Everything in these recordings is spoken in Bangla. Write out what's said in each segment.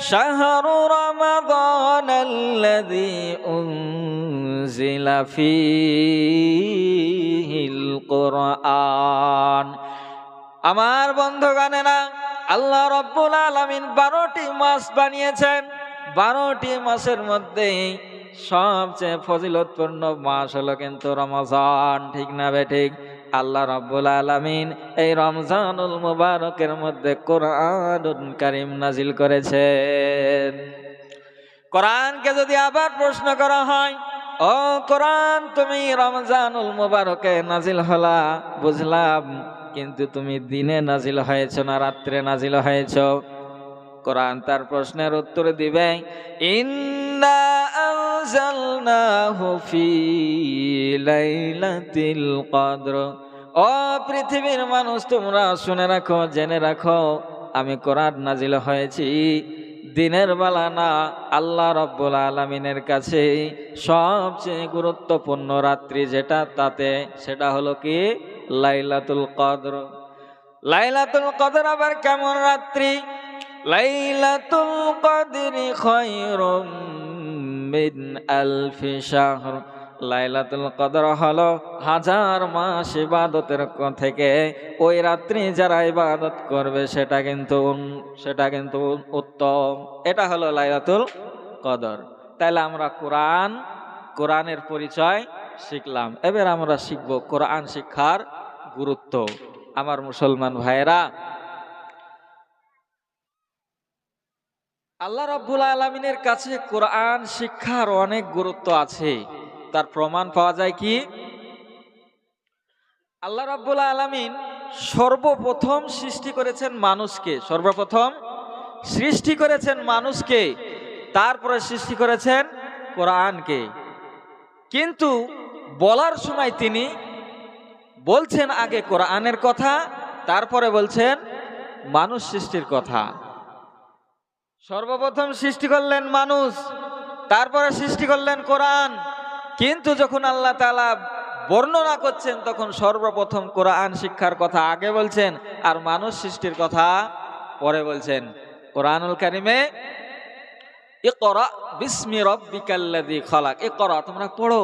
شهر رمضان الذي أنزل فيه القرآن আমার বন্ধুগানেরা আল্লাহ রব্বুল আলমিন বারোটি মাস বানিয়েছেন বারোটি মাসের মধ্যে সবচেয়ে ফজিলতপূর্ণ মাস হলো কিন্তু রমজান ঠিক না বে ঠিক আল্লাহ রব্বুল আলমিন এই রমজানুল মুবারকের মধ্যে কোরআনুল কারিম নাজিল করেছেন। কোরআনকে যদি আবার প্রশ্ন করা হয়, ও কোরআন, তুমি রমজানুল মুবারকে নাজিল হলা? বুঝলাম, কিন্তু তুমি দিনে নাজিল হয়েছ না রাত্রে নাজিল হয়েছ। কোরআন তার প্রশ্নের উত্তর দিবে, ইন্না আনজালনাহু ফি লাইলাতিল কদর। ও পৃথিবীর মানুষ, তোমরা শুনে রাখো, জেনে রাখো, আমি কোরআন নাজিল হয়েছি। দিনের বেলা না, আল্লাহ রব্বুল আলমিনের কাছে সবচেয়ে গুরুত্বপূর্ণ রাত্রি যেটা তাতে, সেটা হলো কি? লাইলাতুল কদর। লাইলাতুল কদর আবার কেমন রাত্রি? লাইলাতুল কদরি খায়রুম মিন আলফি শাহর। লাইলাতুল কদর হলো হাজার মাস ইবাদতের থেকে ওই রাত্রি যারা ইবাদত করবে, সেটা কিন্তু সেটা কিন্তু উত্তম। এটা হলো লাইলাতুল কদর। তাহলে আমরা কোরআন, কোরআনের পরিচয় শিখলাম। এবার আমরা শিখব কোরআন শিক্ষার গুরুত্ব। আমার মুসলমান ভাইয়েরা আল্লাহ রাব্বুল আলমিনের কাছে কোরআন শিক্ষার অনেক গুরুত্ব আছে। তার প্রমাণ পাওয়া যায় কি? আল্লাহ রাব্বুল আলমিন সর্বপ্রথম সৃষ্টি করেছেন মানুষকে। সর্বপ্রথম সৃষ্টি করেছেন মানুষকে। তারপরে সৃষ্টি করেছেন কোরআনকে। কিন্তু বলার সময় তিনি বলছেন আগে কোরআনের কথা, তারপরে বলছেন মানুষ সৃষ্টির কথা। সর্বপ্রথম সৃষ্টি করলেন মানুষ, তারপরে সৃষ্টি করলেন কোরআন। কিন্তু যখন আল্লাহ তালা বর্ণনা করছেন, তখন সর্বপ্রথম কোরআন শিক্ষার কথা আগে বলছেন আর মানুষ সৃষ্টির কথা পরে বলছেন। কোরআনুল কারিমে, ইকরা বিসমি খলাক। এ ইকরা, তোমরা পড়ো।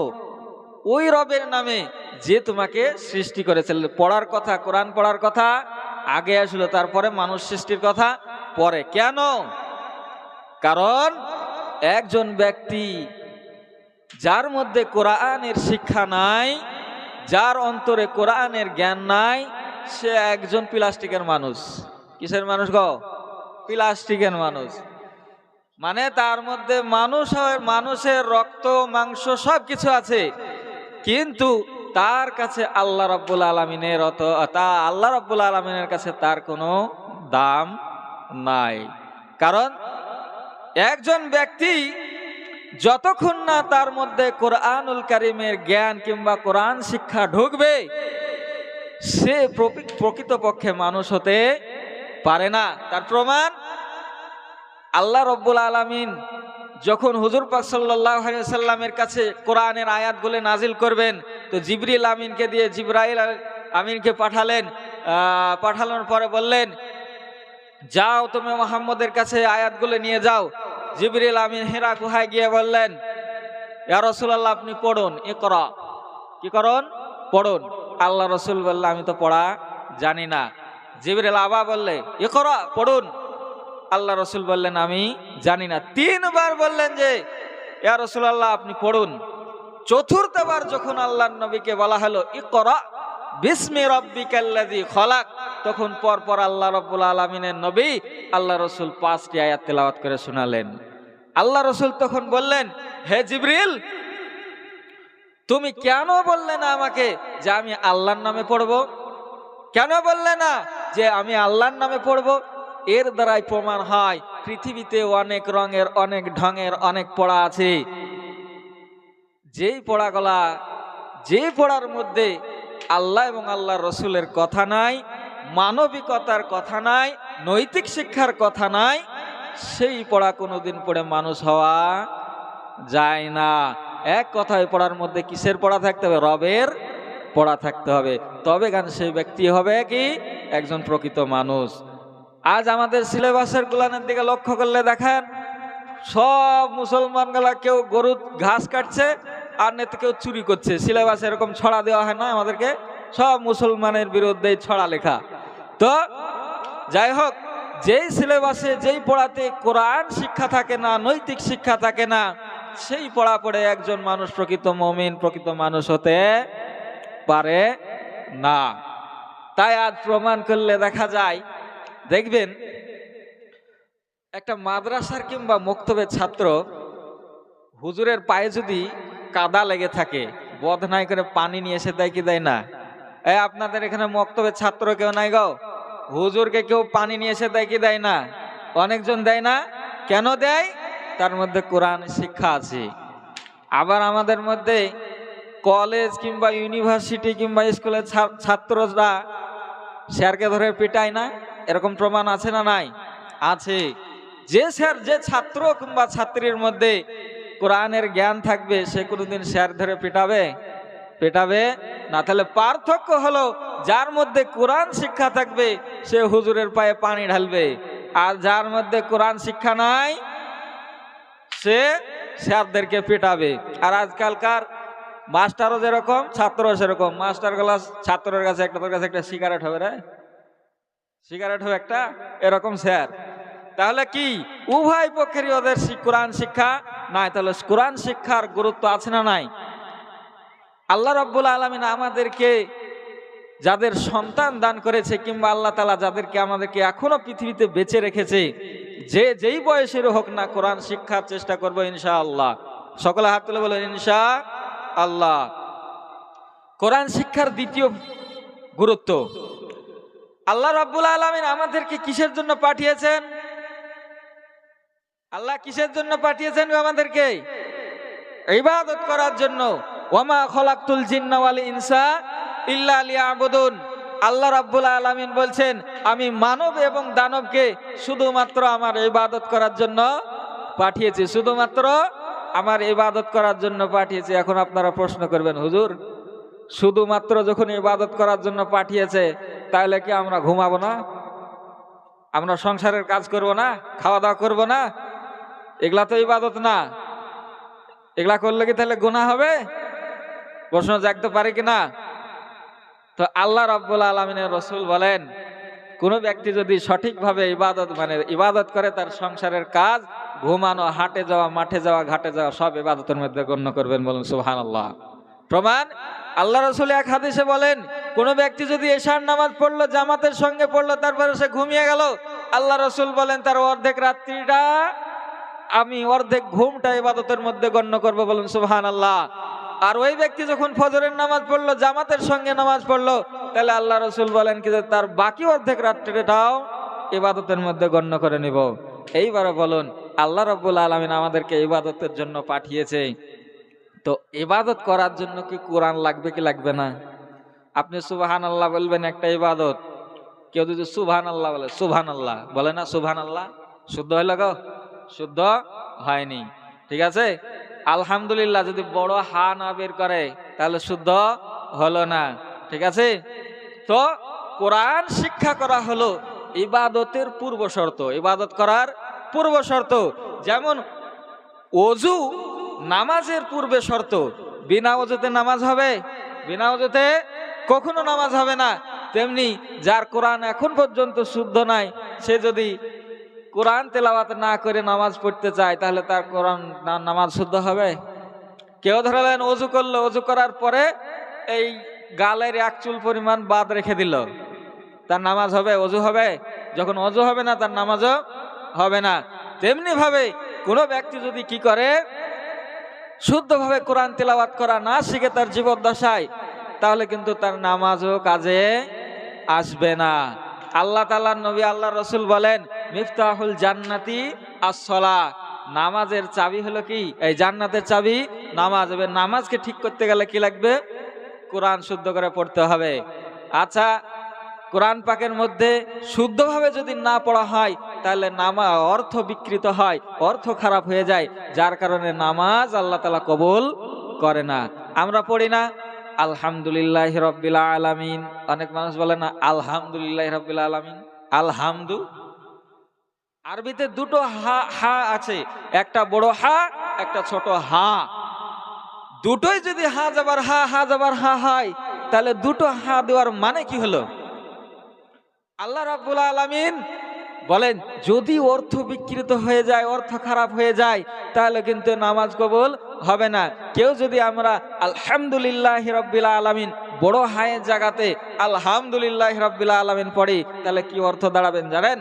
ওই রবের নামে যে তোমাকে সৃষ্টি করেছিল পড়ার কথা, কোরআন পড়ার কথা আগে আসলো, তারপরে মানুষ সৃষ্টির কথা পরে। কেন? কারণ একজন ব্যক্তি যার মধ্যে কোরআনের শিক্ষা নাই, যার অন্তরে কোরআনের জ্ঞান নাই, সে একজন প্লাস্টিকের মানুষ। কিসের মানুষ গো? প্লাস্টিকের মানুষ। মানে তার মধ্যে মানুষ হয়- মানুষের রক্ত, মাংস সব কিছু আছে। কিন্তু তার কাছে আল্লাহ রাব্বুল আলমিনের অত, তা আল্লাহ রাব্বুল আলমিনের কাছে তার কোনো দাম নাই। কারণ একজন ব্যক্তি যতক্ষণ না তার মধ্যে কোরআনুল কারিমের জ্ঞান কিংবা কোরআন শিক্ষা ঢুকবে, সে প্রকৃ- প্রকৃতপক্ষে মানুষ হতে পারে না। তার প্রমাণ? আল্লাহ রব্বুল আলমিন যখন হুজুর পাক সাল্লামের কাছে কোরআনের আয়াতগুলো নাজিল করবেন, তো জিবরিল আমিনকে দিয়ে জিব্রাইল আমিনকে পাঠালেন পাঠানোর পরে বললেন যাও তুমি মোহাম্মদের কাছে আয়াতগুলো নিয়ে যাও। জিবরিল আমিন হেরা গুহায় গিয়ে বললেন, ইয়া রসুল্লাহ আপনি পড়ুন এ করা কি করুন? পড়ুন। আল্লাহ রসুল বললে, আমি তো পড়া জানি না। জিবরিল আবা বললে এ করা পড়ুন। আল্লাহ রসুল বললেন, আমি জানি না। তিনবার বললেন যে, ইয়া রসুল্লাহ আপনি পড়ুন। চতুর্থবার যখন আল্লাহ নবীকে বলা হলো ই করা বিস্মি রব্বিকাল্লাযী খলাক। তখন পর পর আল্লাহ রব্বুল আলমিনের নবী আল্লাহ রসুল পাঁচটি আয়াত তেলাওয়াত করে শোনালেন। আল্লাহ রসুল তখন বললেন, হে জিবরিল, তুমি কেন বললে না আমাকে যে আমি আল্লাহর নামে পড়ব? কেন বললে না যে আমি আল্লাহর নামে পড়ব? এর দ্বারাই প্রমাণ হয়, পৃথিবীতে অনেক রঙের, অনেক ঢঙের, অনেক পড়া আছে। যেই পড়াগুলা যে পড়ার মধ্যে আল্লাহ এবং আল্লাহ রসুলের কথা নাই, মানবিকতার কথা নাই, নৈতিক শিক্ষার কথা নাই, সেই পড়া কোনোদিন পড়ে মানুষ হওয়া যায় না। এক কথায় পড়ার মধ্যে কিসের পড়া থাকতে হবে? রবের পড়া থাকতে হবে। তবে গান সেই ব্যক্তি হবে কি? একজন প্রকৃত মানুষ। আজ আমাদের সিলেবাসের গুলানের দিকে লক্ষ্য করলে দেখেন, সব মুসলমানগুলা কেউ গরু ঘাস কাটছে আর নেতে কেউ চুরি করছে, সিলেবাস এরকম ছড়া দেওয়া হয় না, আমাদেরকে সব মুসলমানের বিরুদ্ধে ছড়া লেখা। তো যাই হোক, যেই সিলেবাসে যেই পড়াতে কোরআন শিক্ষা থাকে না, নৈতিক শিক্ষা থাকে না, সেই পড়া পড়ে একজন মানুষ প্রকৃত মমিন, প্রকৃত মানুষ হতে পারে না। তাই আজ প্রমাণ করলে দেখা যায়, দেখবেন, একটা মাদ্রাসার কিংবা মক্তবের ছাত্র হুজুরের পায়ে যদি কাদা লেগে থাকে। বদনাই করে পানি নিয়ে এসে দেয় কি দেয় না? এ, আপনাদের এখানে মক্তবের ছাত্র কেউ নাই গো? হুজুরকে কেউ পানি নিয়ে এসে দেয় কি দেয় না? অনেকজন দেয় না? কেন দেয়? তার মধ্যে কোরআন শিক্ষা আছে। আবার আমাদের মধ্যে কলেজ কিংবা ইউনিভার্সিটি কিংবা স্কুলের ছাত্ররা স্যারকে ধরে পিটায় না? এরকম প্রমাণ আছে না নাই? আছে। যে স্যার, যে ছাত্র কিংবা ছাত্রীর মধ্যে কোরআনের জ্ঞান থাকবে, সে কোনোদিন স্যার ধরে পেটাবে? পেটাবে না। তাহলে পার্থক্য হলো, যার মধ্যে কোরআন শিক্ষা থাকবে, সে হুজুরের পায়ে পানি ঢালবে। আর যার মধ্যে কোরআন শিক্ষা নাই, সে স্যারদেরকে পেটাবে। আর আজকালকার মাস্টারও যেরকম, ছাত্রও সেরকম। মাস্টার ক্লাস ছাত্রের কাছে একটা, তোর কাছে একটা সিগারেট হবে রে। সিগারেট হবে একটা, এরকম স্যার তাহলে কি? উভয় পক্ষেরই ওদের কোরআন শিক্ষা নাই, তাহলে কোরআন শিক্ষার গুরুত্ব আছে না নাই? আল্লাহ রাব্বুল আলমিন আমাদেরকে যাদের সন্তান দান করেছে কিংবা আল্লাহ তালা যাদেরকে আমাদেরকে এখনও পৃথিবীতে বেঁচে রেখেছে, যে যেই বয়সের হোক না, কোরআন শিক্ষার চেষ্টা করব ইনশা আল্লাহ সকলে হাত তুলে বলেন ইনশা আল্লাহ কোরআন শিক্ষার দ্বিতীয় গুরুত্ব, আল্লাহ রাব্বুল আলমিন আমাদেরকে কিসের জন্য পাঠিয়েছেন? আল্লাহ কিসের জন্য পাঠিয়েছেন আমাদেরকে? ইবাদত করার জন্য। ওমা খলাকতুল জিন্না ওয়াল ইনসা ইল্লা লিয়াবুদুন। আল্লাহ রাব্বুল আলামিন বলছেন, আমি মানব এবং দানবকে শুধুমাত্র আমার ইবাদত করার জন্য পাঠিয়েছি। শুধুমাত্র আমার ইবাদত করার জন্য পাঠিয়েছি। এখন আপনারা প্রশ্ন করবেন, হুজুর, শুধুমাত্র যখন ইবাদত করার জন্য পাঠিয়েছে, তাহলে কি আমরা ঘুমাবো না? আমরা সংসারের কাজ করব না? খাওয়া দাওয়া করব না? এগুলা তো ইবাদত না। এগুলা করলে কি তাহলে গুনাহ হবে? প্রশ্ন জাগতে পারে কি না? তো আল্লাহ রাব্বুল আলমিনের রসুল বলেন, কোনো ব্যক্তি যদি সঠিকভাবে ইবাদত মানে ইবাদত করে, তার সংসারের কাজ ঘুমানো, হাটে যাওয়া, মাঠে যাওয়া, ঘাটে যাওয়া, সব ইবাদতের মধ্যে গণ্য করবেন বলুন সুহান আল্লাহ প্রমাণ, আল্লাহ রসুল এক হাদিসে বলেন, কোনো ব্যক্তি যদি এশার নামাজ পড়ল, জামাতের সঙ্গে পড়ল, তারপরে সে ঘুমিয়ে গেল, আল্লাহ রসুল বলেন, তার অর্ধেক রাত্রিটা আমি অর্ধেক ঘুমটা ইবাদতের মধ্যে গণ্য করব, বলুন সুবহান আল্লাহ আর ওই ব্যক্তি যখন ফজরের নামাজ পড়ল, জামাতের সঙ্গে নামাজ পড়ল, তাহলে আল্লাহ রসুল বলেন কি যে, তার বাকি অর্ধেক রাত্রিটাও ইবাদতের মধ্যে গণ্য করে নিব। এইবারে বলুন, আল্লাহ রব্বুল আলমিন আমাদেরকে ইবাদতের জন্য পাঠিয়েছে। তো ইবাদত করার জন্য কি কোরআন লাগবে কি লাগবে না? আপনি সুবহান আল্লাহ বলবেন একটা ইবাদত। কেউ যদি সুবহান আল্লাহ বলে সুবহান আল্লাহ বলে না সুবহান আল্লাহ শুদ্ধ হইল গো? শুদ্ধ হয়নি। ঠিক আছে? আলহামদুলিল্লাহ, যদি বড় হা না বের করে, তাহলে শুদ্ধ হলো না। ঠিক আছে? তো কোরআন শিক্ষা করা হলো ইবাদতের পূর্ব শর্ত। ইবাদত করার পূর্ব শর্ত। যেমন অজু নামাজের পূর্বে শর্ত। বিনা অজুতে নামাজ হবে? বিনা অজুতে কখনো নামাজ হবে না। তেমনি যার কোরআন এখন পর্যন্ত শুদ্ধ নাই, সে যদি কোরআন তেলাওয়াত না করে নামাজ পড়তে চায়, তাহলে তার কোরআন নামাজ শুদ্ধ হবে? কেউ ধরালেন, অজু করল, অজু করার পরে এই গালের এক চুল পরিমাণ বাদ রেখে দিল। তার নামাজ হবে, অজু হবে? যখন অজু হবে না, তার নামাজও হবে না। তেমনি ভাবে কোনো ব্যক্তি যদি কি করে, শুদ্ধভাবে কোরআন তেলাওয়াত করা না শিখে তার জীবন দশায় তাহলে কিন্তু তার নামাজও কাজে আসবে না। আল্লাহ তালার নবী আল্লাহ রসুল বলেন মিফতাহুল জান্নাতি আসলা নামাজের চাবি হলো কি? এই জান্নাতের চাবি, নামাজ। এবার নামাজকে ঠিক করতে গেলে কি লাগবে? কোরআন শুদ্ধ করে পড়তে হবে। আচ্ছা কোরআন পাকের মধ্যে শুদ্ধভাবে যদি না পড়া হয়, তাহলে নামা অর্থ বিকৃত হয়, অর্থ খারাপ হয়ে যায়। যার কারণে নামাজ আল্লাহ তালা কবুল করে না। আমরা পড়ি না, আলহামদুলিল্লাহ রব্বিল আলামিন। অনেক মানুষ বলে না, আলহামদুলিল্লাহ রব্বিল আলামিন। আলহামদু আরবিতে দুটো হা হা আছে। একটা বড় হা, একটা ছোট হা। দুটোই যদি হা যাবার হা হা যাবার হা হয়, তাহলে দুটো হা দেওয়ার মানে কি হলো? আল্লাহ রাব্বুল আলামিন বলেন, যদি অর্থ বিকৃত হয়ে যায়, অর্থ খারাপ হয়ে যায়, তাহলে কিন্তু নামাজ কবুল হবে না। কেউ যদি আমরা আলহামদুলিল্লাহ রব্বিল আলামিন বড় হায়ের জায়গাতে আলহামদুলিল্লাহ রব্বিল আলামিন পড়ি, তাহলে কি অর্থ দাঁড়াবেন জানেন?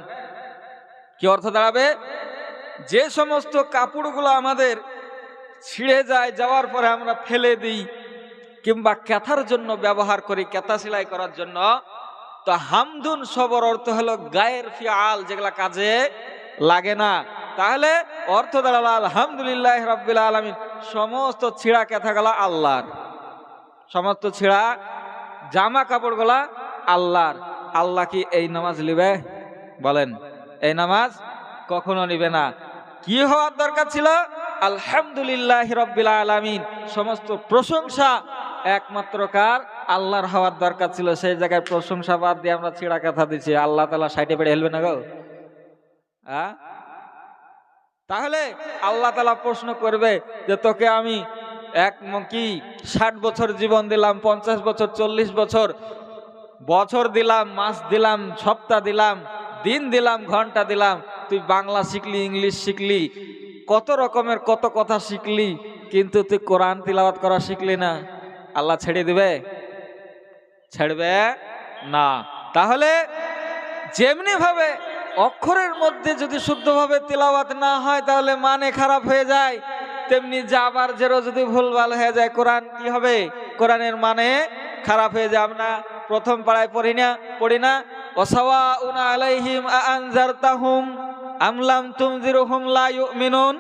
কি অর্থ দাঁড়াবে? যে সমস্ত কাপড়গুলো আমাদের ছিঁড়ে যায়, যাওয়ার পরে আমরা ফেলে দিই কিংবা ক্যাথার জন্য ব্যবহার করি, ক্যাথা সেলাই করার জন্য, তো হামদুন সবর অর্থ হলো গায়ের ফিয়াল, যেগুলা কাজে লাগে না। তাহলে অর্থ দাঁড়াল, আলহামদুলিল্লাহ রব্বিল আলমিন, সমস্ত ছিঁড়া ক্যাথাগুলা আল্লাহর। সমস্ত ছিঁড়া জামা কাপড়গুলা আল্লাহর। আল্লাহ কি এই নামাজ লিবে? বলেন। এই নামাজ কখনো নিবে না। কি হওয়ার দরকার ছিল? আলহামদুলিল্লাহ রব্বিল আলামিন। সমস্ত প্রশংসা একমাত্র কার? আল্লাহর হওয়ার দরকার ছিল। সেই জায়গায় প্রশংসা বাদ দিয়ে আমরা ছিঁড়া কথা দিচ্ছি আল্লাহ তালা সাইডে পেড়ে হেলবে না গো। আ? তাহলে আল্লাহ তালা প্রশ্ন করবে যে তোকে আমি এক কি ষাট বছর জীবন দিলাম, পঞ্চাশ বছর, চল্লিশ বছর বছর দিলাম, মাস দিলাম, সপ্তাহ দিলাম দিন দিলাম, ঘণ্টা দিলাম, তুই বাংলা শিখলি, ইংলিশ শিখলি, কত রকমের কত কথা শিখলি, কিন্তু তুই কোরআন তিলাওয়াত করা শিখলি না। আল্লাহ ছেড়ে দিবে? ছেড়বে না। তাহলে যেমনি ভাবে অক্ষরের মধ্যে যদি শুদ্ধভাবে তিলাওয়াত না হয়, তাহলে মানে খারাপ হয়ে যায়। তেমনি যাবার জেরো যদি ভুলভাল হয়ে যায়, কোরআন কি হবে? কোরআনের মানে খারাপ হয়ে যায় আমরা প্রথম পাড়ায় পড়ি না পড়ি না তুমজিরুহুম লা ইউমিনুন।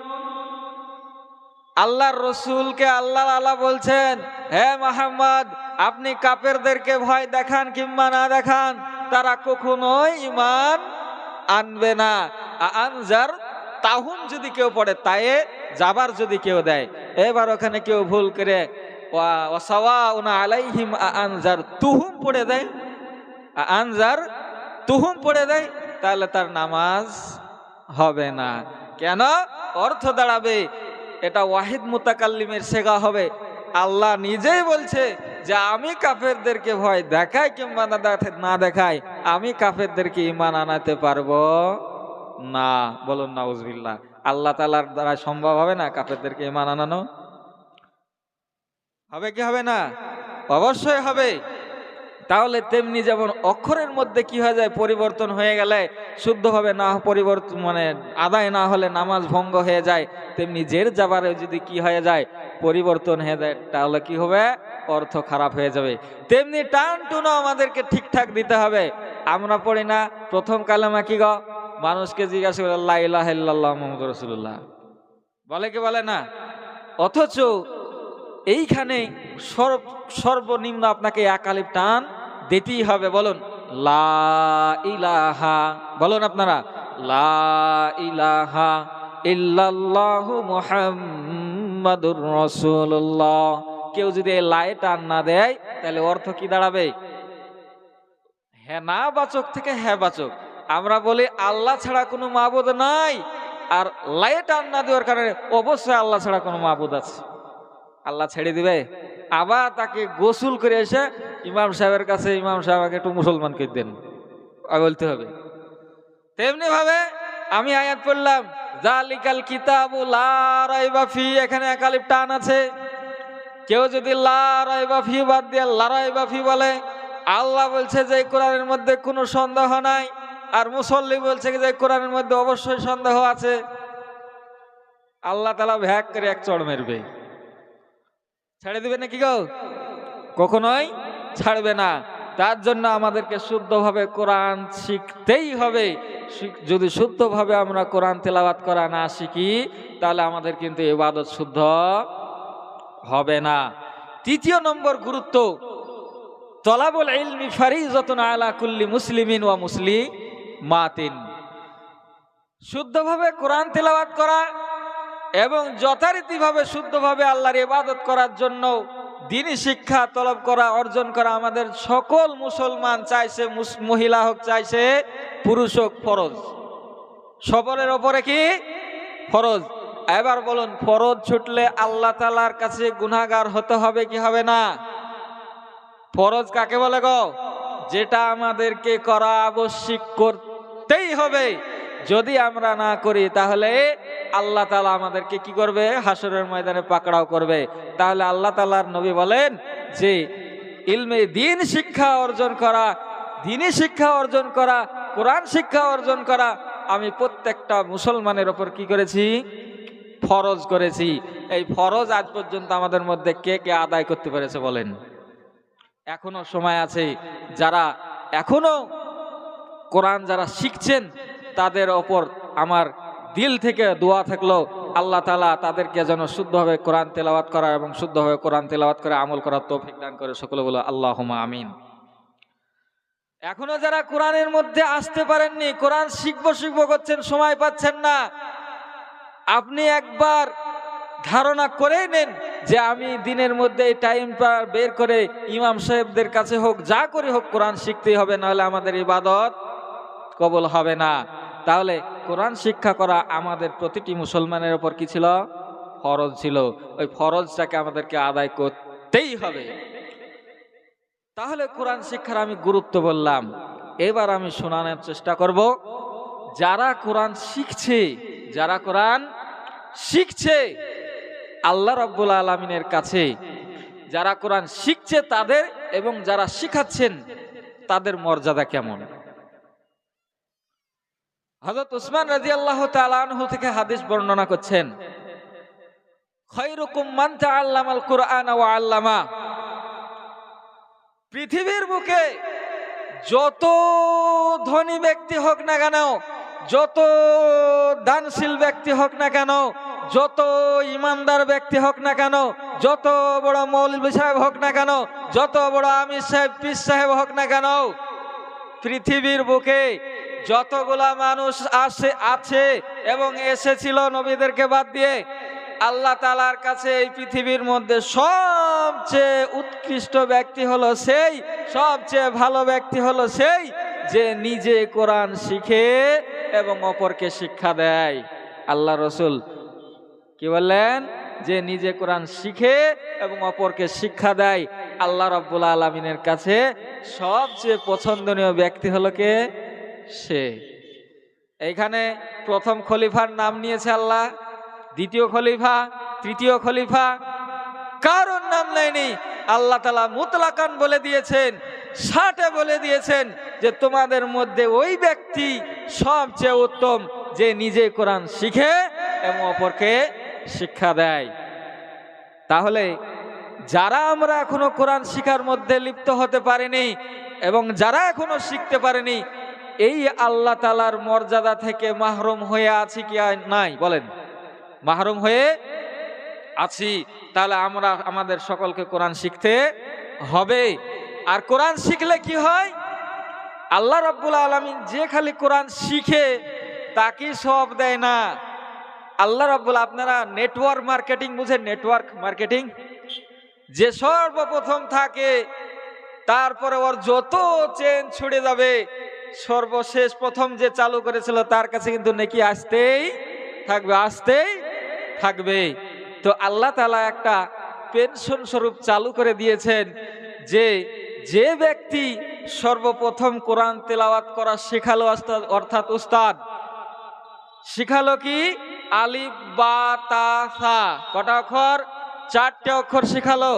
আল্লাহর রসুলকে আল্লাহ আল্লাহ বলছেন, হে মোহাম্মদ, আপনি কাপেরদেরকে ভয় দেখান কিংবা না দেখান, তারা কখনোই ইমান আনবে না। আনজার তাহুম যদি কেউ পড়ে, তায়ে যাবার যদি কেউ দেয়, এবার ওখানে কেউ ভুল করে আলাইহিম আনজার তুহুম পড়ে দেয়। আনজার তুহুম পড়ে দেয়, তাহলে তার নামাজ হবে না। কেন? অর্থ দাঁড়াবে। এটা ওয়াহিদ মুতাকাল্লিমের শেখা হবে। আল্লাহ নিজেই বলছে যে, আমি কাফেরদেরকে ভয় দেখাই কিংবা না দেখ- না দেখাই, আমি কাফেরদেরকে ইমান আনাতে পারব না। বলুন না উজবিল্লা আল্লাহ তালার দ্বারা সম্ভব হবে না কাফেরদেরকে ইমান আনানো? হবে কি হবে না? অবশ্যই হবে। তাহলে তেমনি যেমন অক্ষরের মধ্যে কি হয়ে যায়? পরিবর্তন হয়ে গেলে শুদ্ধভাবে না পরিবর্তন মানে আদায় না হলে নামাজ ভঙ্গ হয়ে যায়। তেমনি জের যাবারে যদি কি হয়ে যায়? পরিবর্তন হয়ে যায়, তাহলে কি হবে? অর্থ খারাপ হয়ে যাবে। তেমনি টান টুনও আমাদেরকে ঠিকঠাক দিতে হবে। আমরা পড়ি না। প্রথম কালেমা কি গ? মানুষকে জিজ্ঞাসা করে আল্লাহ মুহাম্মদ রাসূলুল্লাহ। বলে কি বলে না? অথচ এইখানে সর্ব, সর্বনিম্ন আপনাকে এক আলিফ টান দিতেই হবে, বলুন। লা ইলাহা, বলুন আপনারা। লা ইলাহা ইল্লাল্লাহু মুহাম্মাদুর রাসূলুল্লাহ। কেউ যদি এই লাই টান না দেয়, তাহলে অর্থ কি দাঁড়াবে? হ্যাঁ না বাচক থেকে হ্যাঁ বাচক। আমরা বলি, আল্লাহ ছাড়া কোনো মাবুদ নাই। আর লাই টান না দেওয়ার কারণে অবশ্যই আল্লাহ ছাড়া কোনো মাবুদ আছে। আল্লাহ ছেড়ে দিবে? আবার তাকে গোসল করে এসে ইমাম সাহেবের কাছে ইমাম সাহেব আমাকে একটু মুসলমান করে দেন। বলতে হবে। তেমনি ভাবে আমি আয়াত পড়লাম, জালিকাল কিতাবু লা রাইবা এখানে একালিপ টান আছে। কেউ যদি লা রাইবা ফি বাদ দিয়ে লা রাইবা ফি বলে, আল্লাহ বলছে যে কোরআনের মধ্যে কোনো সন্দেহ নাই, আর মুসল্লি বলছে যে কোরআনের মধ্যে অবশ্যই সন্দেহ আছে। আল্লাহ তালা ভ্যাক করে এক চড় মেরবে। ছেড়ে দিবে নাকি গো কখনোই ছাড়বে না। তার জন্য আমাদেরকে শুদ্ধভাবে কোরআন শিখতেই হবে। যদি শুদ্ধভাবে আমরা কোরআন তেলাওয়াত করা না শিখি, তাহলে আমাদের কিন্তু ইবাদত শুদ্ধ হবে না। তৃতীয় নম্বর গুরুত্ব, তলাবুল ইলমি ফারিজতুন আলা কুল্লি মুসলিমিন ওয়া মুসলিম মাতিন শুদ্ধভাবে কোরআন তেলাওয়াত করা এবং যথারীতিভাবে, শুদ্ধভাবে আল্লাহর ইবাদত করার জন্য দিনী শিক্ষা তলব করা, অর্জন করা আমাদের সকল মুসলমান চাইছে মহিলা হোক চাইছে, পুরুষ হোক ফরজ। সবরের ওপরে কি? ফরজ। এবার বলুন, ফরজ ছুটলে আল্লাহ তালার কাছে গুনাগার হতে হবে কি হবে না? ফরজ কাকে বলে গো? যেটা আমাদেরকে করা আবশ্যিক করতেই হবে। যদি আমরা না করি, তাহলে আল্লাহ তালা আমাদেরকে কি করবে? হাসরের ময়দানে পাকড়াও করবে। তাহলে আল্লাহ তালার নবী বলেন যে, ইলমে দিন শিক্ষা অর্জন করা, দিনী শিক্ষা অর্জন করা, কোরআন শিক্ষা অর্জন করা, আমি প্রত্যেকটা মুসলমানের ওপর কি করেছি? ফরজ করেছি। এই ফরজ আজ পর্যন্ত আমাদের মধ্যে কে কে আদায় করতে পেরেছে বলেন? এখনও সময় আছে যারা এখনও কোরআন যারা শিখছেন তাদের ওপর আমার দিল থেকে দোয়া থাকল, আল্লাহ তালা তাদেরকে যেন শুদ্ধভাবে কোরআন তেলাওয়াত করা এবং শুদ্ধভাবে কোরআন তেলাওয়াত করে আমল করার তৌফিক দান করে। সকলে বলো আল্লাহ আমিন। এখনও যারা কোরআনের মধ্যে আসতে পারেননি, কোরআন শিখব শিখব করছেন, সময় পাচ্ছেন না। আপনি একবার ধারণা করেই নেন যে আমি দিনের মধ্যে এই টাইমটা বের করে ইমাম সাহেবদের কাছে হোক, যা করে হোক, কোরআন শিখতেই হবে, নাহলে আমাদের ইবাদত কবল হবে না। তাহলে কোরআন শিক্ষা করা আমাদের প্রতিটি মুসলমানের ওপর কি ছিল? ফরজ ছিল। ওই ফরজটাকে আমাদেরকে আদায় করতেই হবে। তাহলে কোরআন শিক্ষার আমি গুরুত্ব বললাম। এবার আমি শোনানোর চেষ্টা করব। যারা কোরআন শিখছে, যারা কোরআন শিখছে, আল্লাহ রব্বুল আলমিনের কাছে, যারা কোরআন শিখছে তাদের এবং যারা শিখাচ্ছেন, তাদের মর্যাদা কেমন? হজরত উসমান রাজি আল্লাহ তালু থেকে হাদিস বর্ণনা করছেন তাআল্লামাল কুরআন আল্লামা। পৃথিবীর বুকে যত ধনী ব্যক্তি হোক না কেন, যত দানশীল ব্যক্তি হোক না কেন, যত ইমানদার ব্যক্তি হোক না কেন, যত বড় মৌলবী সাহেব হোক না কেন, যত বড় আমির সাহেব পিস সাহেব হোক না কেন, পৃথিবীর বুকে যতগুলা মানুষ আসে, আছে এবং এসেছিল নবীদেরকে বাদ দিয়ে, আল্লাহ তালার কাছে এই পৃথিবীর মধ্যে সবচেয়ে উৎকৃষ্ট ব্যক্তি হলো সেই, সবচেয়ে ভালো ব্যক্তি হলো সেই যে নিজে কোরআন শিখে এবং অপরকে শিক্ষা দেয়। আল্লাহ রসুল কি বললেন? যে নিজে কোরআন শিখে এবং অপরকে শিক্ষা দেয়। আল্লাহ রব্বুল আলমিনের কাছে সবচেয়ে পছন্দনীয় ব্যক্তি হলো কে? সে এইখানে প্রথম খলিফার নাম নিয়েছে আল্লাহ, দ্বিতীয় খলিফা, তৃতীয় খলিফা। কারোর নাম নেয়নি। আল্লাহ তালা মুতলাকান বলে দিয়েছেন, ষাটে বলে দিয়েছেন যে তোমাদের মধ্যে ওই ব্যক্তি সবচেয়ে উত্তম যে নিজে কোরআন শিখে এবং অপরকে শিক্ষা দেয়। তাহলে যারা আমরা এখনও কোরআন শিখার মধ্যে লিপ্ত হতে পারিনি এবং যারা এখনও শিখতে পারেনি এই আল্লাহ তালার মর্যাদা থেকে মাহরুম হয়ে আছি কি নাই? বলেন। মাহরুম হয়ে আছি। তাহলে আমরা আমাদের সকলকে কোরআন শিখতে হবে। আর কোরআন শিখলে কি হয়? আল্লাহ রব্বুল আলমিন যে খালি কোরআন শিখে, তাকে সব দেয় না। আল্লাহ রব্বুল আপনারা নেটওয়ার্ক মার্কেটিং বুঝেন? Network marketing? যে সর্বপ্রথম থাকে, তারপরে ওর যত চেন ছুড়ে যাবে সর্বশেষ প্রথম যে চালু করেছিল, তার কাছে কিন্তু নাকি আসতেই থাকবে আসতেই থাকবে। তো আল্লাহ তালা একটা পেনশন স্বরূপ চালু করে দিয়েছেন, যে যে ব্যক্তি সর্বপ্রথম কোরআন তেলাওয়াত করা শেখালো অর্থাৎ উস্তাদ, শিখালো কি? আলিফ, বা, তা, সা, কটা অক্ষর? চারটে অক্ষর শিখালো।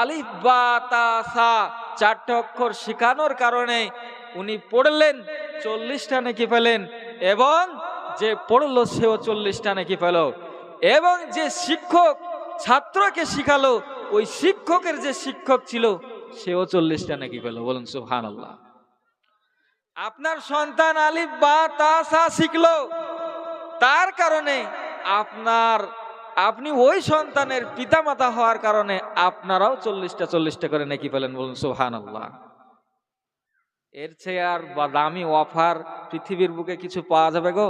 আলিফ, বা, তা, সা, চারটে অক্ষর শিখানোর কারণে উনি পড়লেন, চল্লিশটা নাকি পেলেন, এবং যে পড়ল সেও চল্লিশটা নাকি পেল। এবং যে শিক্ষক ছাত্রকে শিখালো, ওই শিক্ষকের যে শিক্ষক ছিল, সেও চল্লিশটা নাকি পেল। বলুন সুহান আল্লাহ আপনার সন্তান আলিফ বা তা সা শিখলো। তার কারণে আপনার, আপনি ওই সন্তানের পিতামাতা হওয়ার কারণে আপনারাও চল্লিশটা চল্লিশটা করে নাকি পেলেন। বলুন সুহান আল্লাহ এর চেয়ে আর দামি অফার পৃথিবীর বুকে কিছু পাওয়া যাবে গো?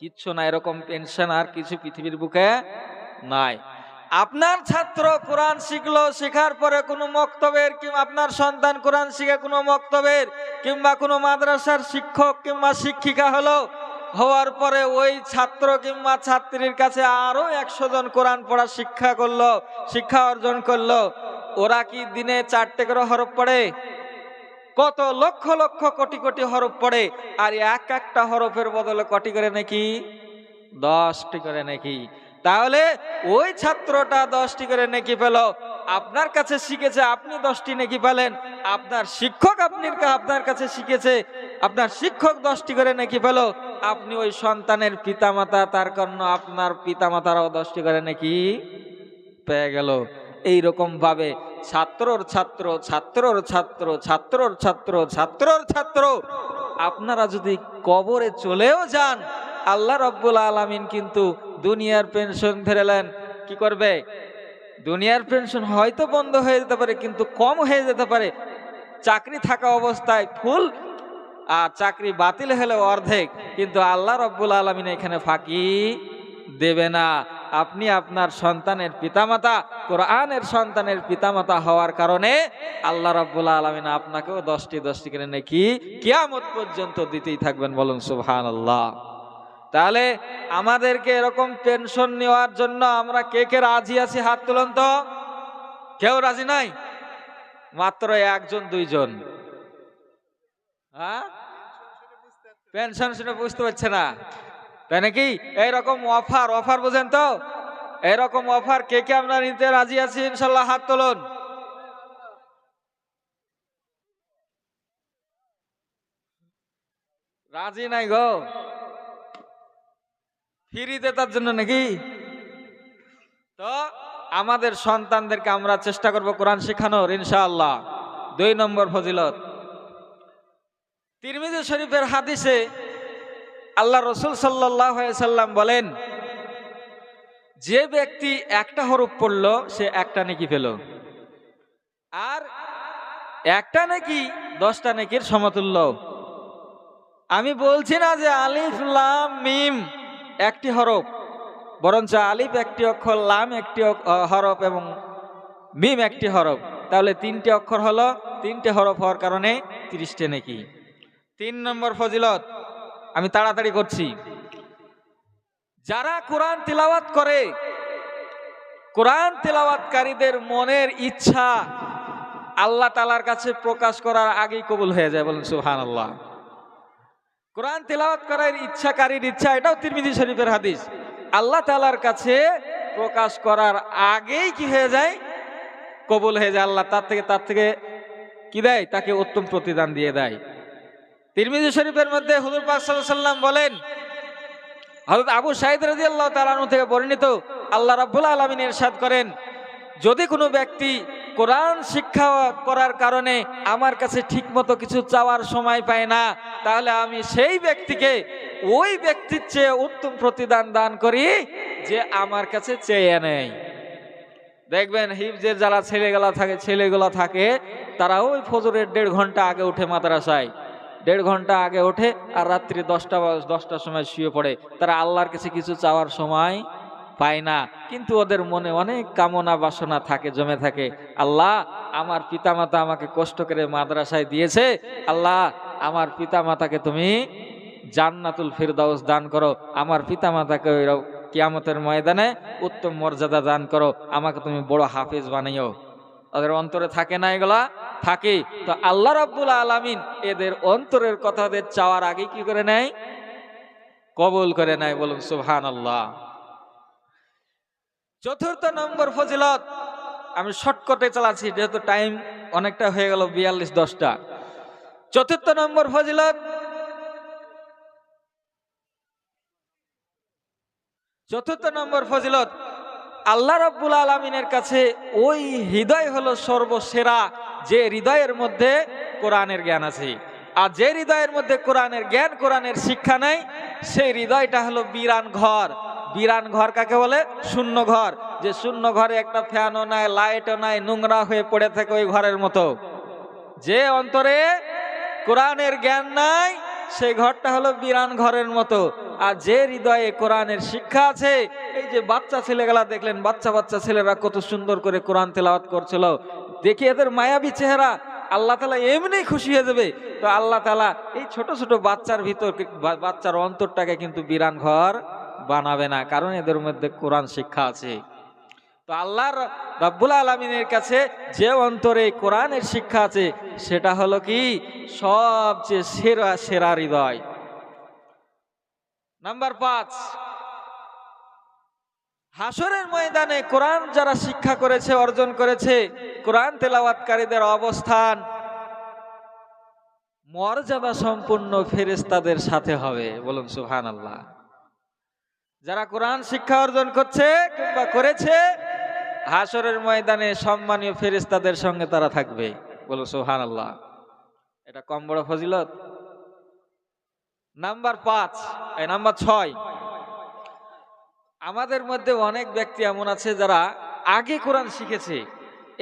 কিচ্ছু না, এরকম পেনশন আর কিছু পৃথিবীর বুকে নাই। আপনার ছাত্র কোরআন শিখলো, শেখার পরে কোনো মক্তবের কিংবা আপনার সন্তান কোরআন শিখে কোনো মক্তবের কিংবা কোনো মাদ্রাসার শিক্ষক কিংবা শিক্ষিকা হলো, হওয়ার পরে ওই ছাত্র কিংবা ছাত্রীর কাছে আরও একশো জন কোরআন পড়া শিক্ষা করল, শিক্ষা অর্জন করল। ওরা কি দিনে চারটে করে হরফ পড়ে? কত লক্ষ লক্ষ কোটি কোটি হরফ পড়ে, আর এক একটা হরফের বদলে কটি করে নাকি? দশটি করে নাকি? তাহলে ওই ছাত্রটা দশটি করে নেকি পেল? আপনার কাছে শিখেছে, আপনি দশটি নেকি পেলেন? আপনার শিক্ষক আপনি, আপনার কাছে শিখেছে, আপনার শিক্ষক দশটি করে নেকি পেল? আপনি ওই সন্তানের পিতামাতা, তার কারণ আপনার পিতামাতারাও দশটি করে নাকি পেয়ে গেল। এইরকম ভাবে ছাত্রর ছাত্র ছাত্রর ছাত্র ছাত্রর ছাত্র ছাত্রর ছাত্র। আপনারা যদি কবরে চলেও যান, আল্লাহ রব্বুল আলামিন কিন্তু দুনিয়ার পেনশন ফেরালেন। কি করবে? দুনিয়ার পেনশন হয়তো বন্ধ হয়ে যেতে পারে, কিন্তু কম হয়ে যেতে পারে। চাকরি থাকা অবস্থায় ফুল আর চাকরি বাতিল হলে অর্ধেক। কিন্তু আল্লাহ রব্বুল আলমিন এখানে ফাঁকি দেবে না। আপনি আপনার সন্তানের পিতামাতা, কোরআনের সন্তানের পিতামাতা হওয়ার কারণে আল্লাহ রব্বুল আলমিন আপনাকেও দশটি দশটি করে নাকি কিয়ামত পর্যন্ত দিতেই থাকবেন বলুন সুবহান আল্লাহ তাহলে আমাদেরকে এরকম পেনশন নেওয়ার জন্য আমরা কে কে রাজি আছি হাত তুলুন তো? কেউ রাজি নাই? মাত্র একজন, দুইজন। হ্যাঁ? পেনশন শুনে বুঝতে পারছে না। তাই নাকি? এইরকম অফার অফার বুঝেন তো? এরকম অফার কে কে আমরা নিতে রাজি আছি, ইনশাল্লাহ হাত তুলুন। রাজি নাই গো। ফিরিতে তার জন্য নাকি? তো আমাদের সন্তানদেরকে আমরা চেষ্টা করব কোরআন শেখানোর, ইনশাআল্লাহ। দুই নম্বর ফজিলত। তিরমিজি শরীফের হাদিসে আল্লাহ রসুল সাল্লাহ সাল্লাম বলেন, যে ব্যক্তি একটা হরফ পড়ল, সে একটা নেকি পেল। আর একটা নাকি, দশটা নেকির সমতুল্য। আমি বলছি না যে আলিফ, লাম, মিম একটি হরফ, বরঞ্চ আলিফ একটি অক্ষর, লাম একটি হরফ এবং মিম একটি হরফ। তাহলে তিনটি অক্ষর হলো, তিনটে হরফ হওয়ার কারণে তিরিশটে নাকি। তিন নম্বর ফজিলত আমি তাড়াতাড়ি করছি। যারা কোরআন তিলাওয়াত করে, কোরআন তেলাওয়াতকারীদের মনের ইচ্ছা আল্লাহ তালার কাছে প্রকাশ করার আগেই কবুল হয়ে যায়, বলুন সুহান আল্লাহ কোরআন তেলাওয়াত করার ইচ্ছাকারীর ইচ্ছা, এটাও তিরমিজি শরীফের হাদিস। আল্লাহ তালার কাছে প্রকাশ করার আগেই কি হয়ে যায়? কবুল হয়ে যায়, আল্লাহ তার থেকে তার থেকে কি দেয়? তাকে উত্তম প্রতিদান দিয়ে দেয়। তিরমিজি শরীফের মধ্যে হুজুর পাক সাল্লাম বলেন, হযরত আবু সাঈদ রাদিয়াল্লাহু তাআলা আনহু থেকে বর্ণিত, আল্লাহ রাব্বুল আলামিন ইরশাদ করেন, যদি কোনো ব্যক্তি কোরআন শিক্ষা করার কারণে আমার কাছে ঠিকমতো কিছু চাওয়ার সময় পায় না, তাহলে আমি সেই ব্যক্তিকে ওই ব্যক্তির চেয়ে উত্তম প্রতিদান দান করি যে আমার কাছে চেয়ে নেয় দেখবেন হিফজের যারা ছেলেগুলা থাকে ছেলেগুলা থাকে তারা ওই ফজরের দেড় ঘণ্টা আগে উঠে মাদ্রাসায়। দেড় ঘণ্টা আগে ওঠে আর রাত্রি দশটা দশটার সময় শুয়ে পড়ে। তারা আল্লাহর কাছে কিছু চাওয়ার সময় পায় না। কিন্তু ওদের মনে অনেক কামনা বাসনা থাকে, জমে থাকে। আল্লাহ, আমার পিতামাতা আমাকে কষ্ট করে মাদ্রাসায় দিয়েছে। আল্লাহ, আমার পিতামাতাকে তুমি জান্নাতুল ফিরদাউস দান করো। আমার পিতামাতাকে ওই কিয়ামতের ময়দানে উত্তম মর্যাদা দান করো। আমাকে তুমি বড় হাফেজ বানাইও ওদের অন্তরে থাকে না এগুলা? থাকে। তো আল্লাহ রাব্বুল আলামিন এদের অন্তরের কথাদের চাওয়ার আগে কি করে নেয়? কবুল করে নেয় বলুন সুহান আল্লাহ চতুর্থ নম্বর ফজিলত, আমি শর্টকটে চালাচ্ছি, যেহেতু টাইম অনেকটা হয়ে গেল, বিয়াল্লিশ দশটা। চতুর্থ নম্বর ফজিলত, চতুর্থ নম্বর ফজিলত আল্লাহ রব্বুল আলমিনের কাছে ওই হৃদয় হলো সর্বসেরা, যে হৃদয়ের মধ্যে কোরআনের জ্ঞান আছে। আর যে হৃদয়ের মধ্যে কোরআনের জ্ঞান, কোরআনের শিক্ষা নেই, সেই হৃদয়টা হলো বিরান ঘর। বিরান ঘর কাকে বলে? শূন্য ঘর। যে শূন্য ঘরে একটা ফ্যানও নাই, লাইটও নাই, নোংরা হয়ে পড়ে থাকে ওই ঘরের মতো। যে অন্তরে কোরআনের জ্ঞান নাই সেই ঘরটা হলো বিরান ঘরের মতো। আর যে হৃদয়ে কোরআনের শিক্ষা আছে, এই যে বাচ্চা ছেলেগুলা দেখলেন, বাচ্চা বাচ্চা ছেলেরা কত সুন্দর করে কোরআন তেলাওয়াত করছিল। দেখি এদের মায়াবী চেহারা, আল্লাহ তালা এমনি খুশি হয়ে যাবে। তো আল্লাহ তালা এই ছোট ছোট বাচ্চার ভিতর বাচ্চার অন্তরটাকে কিন্তু বিরান ঘর বানাবে না, কারণ এদের মধ্যে কোরআন শিক্ষা আছে। তো আল্লাহর রব্বুল আলমিনের কাছে যে অন্তরে কোরআনের শিক্ষা আছে, সেটা হলো কি? সবচেয়ে সেরা সেরা হৃদয়। নাম্বার পাঁচ। হাসরের ময়দানে কোরআন যারা শিক্ষা করেছে, অর্জন করেছে, কোরআন তেলাওয়াতকারীদের অবস্থান মর্যাদা সম্পূর্ণ ফেরেস্তাদের সাথে হবে, বলুন সুহান আল্লাহ যারা কোরআন শিক্ষা অর্জন করছে কিংবা করেছে হাসরের ময়দানে সম্মানীয় ফেরেস্তাদের সঙ্গে তারা থাকবে। বলুন সোহান আল্লাহ এটা কম বড় ফজিলত? নাম্বার পাঁচ, এই নাম্বার ছয়। আমাদের মধ্যে অনেক ব্যক্তি এমন আছে যারা আগে কোরআন শিখেছে,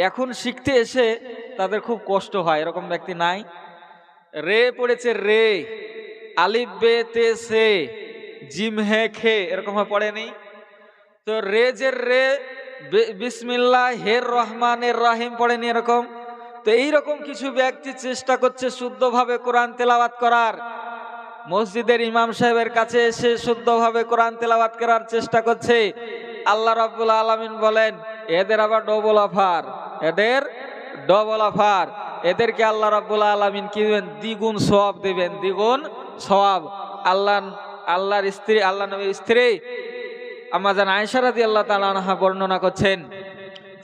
এখন শিখতে এসে তাদের খুব কষ্ট হয়। এরকম ব্যক্তি নাই? রে পড়েছে রে, আলিফ, বে, তে, সে, জিম, হে, খে এরকমভাবে পড়েনি? তো রে যে রে বে- বিসমিল্লাহ হের রহমানের রাহিম পড়েনি এরকম। তো এইরকম কিছু ব্যক্তি চেষ্টা করছে শুদ্ধভাবে কোরআন তেলাওয়াত করার। মসজিদের ইমাম সাহেবের কাছে এসে শুদ্ধভাবে কোরআন তেলাওয়াত করার চেষ্টা করছে। আল্লাহ রাব্বুল আলামিন বলেন, এদের আবার ডবল অফার এদের ডবল অফার এদেরকে আল্লাহ রাব্বুল আলামিন কি দেবেন? দ্বিগুণ সওয়াব দেবেন। দ্বিগুণ সওয়াব। আল্লাহ আল্লাহর স্ত্রী আল্লাহ নবীর স্ত্রী আমাজান আয়েশা রাদিয়াল্লাহু তাআলা আনহা বর্ণনা করছেন,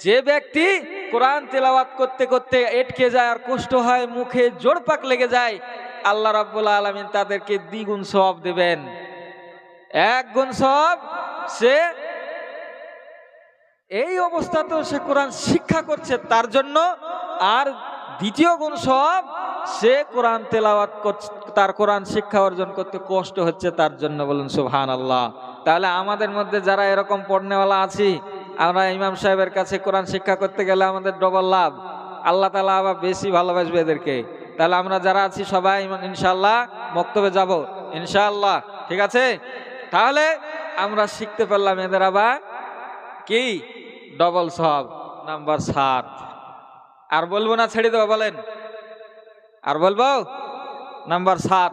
যে ব্যক্তি কোরআন তেলাওয়াত করতে করতে এটকে যায় আর কষ্ট হয়, মুখে জোর পাক লেগে যায়, আল্লাহ রাব্বুল আলামিন তাদেরকে দ্বিগুণ সব দেবেন। এক গুণ সব সে এই অবস্থাতেও সে কোরআন শিক্ষা করছে, তার জন্য আর দ্বিতীয় গুণ সব সে কোরআন তেলাওয়াত তার কোরআন শিক্ষা অর্জন করতে কষ্ট হচ্ছে তার জন্য বলুন সুবহান আল্লাহ তাহলে আমাদের মধ্যে যারা এরকম পড়নেওয়ালা আছি, আমরা ইমাম সাহেবের কাছে কোরআন শিক্ষা করতে গেলে আমাদের ডবল লাভ। আল্লাহ তালা আবার বেশি ভালোবাসবে এদেরকে। তাহলে আমরা যারা আছি সবাই ইনশাল্লাহ বক্তব্যে যাব। ইনশাআল্লাহ। ঠিক আছে? তাহলে আমরা শিখতে পারলাম এদের আবার কি? ডবল সব। নাম্বার সাত। আর বলব না, ছেড়ে দেবো, বলেন। আর বলব? নাম্বার সাত।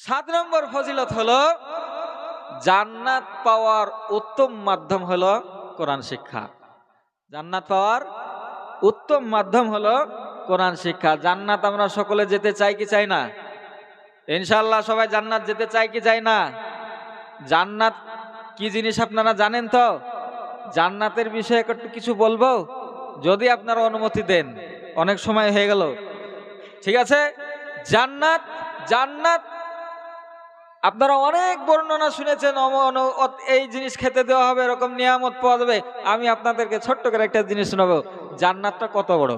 সাত নম্বর ফজিলত হলো, জান্নাত পাওয়ার উত্তম মাধ্যম হলো কোরআন শিক্ষা। জান্নাত পাওয়ার উত্তম মাধ্যম হলো কোরআন শিক্ষা। জান্নাত আমরা সকলে যেতে চাই কি চাই না? ইনশাল্লাহ সবাই জান্নাত যেতে চাই কি চাই না? জান্নাত কি জিনিস আপনারা জানেন তো? জান্নাতের বিষয়ে একটু কিছু বলব? যদি আপনারা অনুমতি দেন, অনেক সময় হয়ে গেল। ঠিক আছে? জান্নাত জান্নাত আপনারা অনেক বর্ণনা শুনেছেন এই জিনিস খেতে দেওয়া হবে, এরকম নিয়ামত পাওয়া যাবে। আমি আপনাদেরকে ছোট্ট করে একটা জিনিস শোনাবো। জান্নাতটা কত বড়?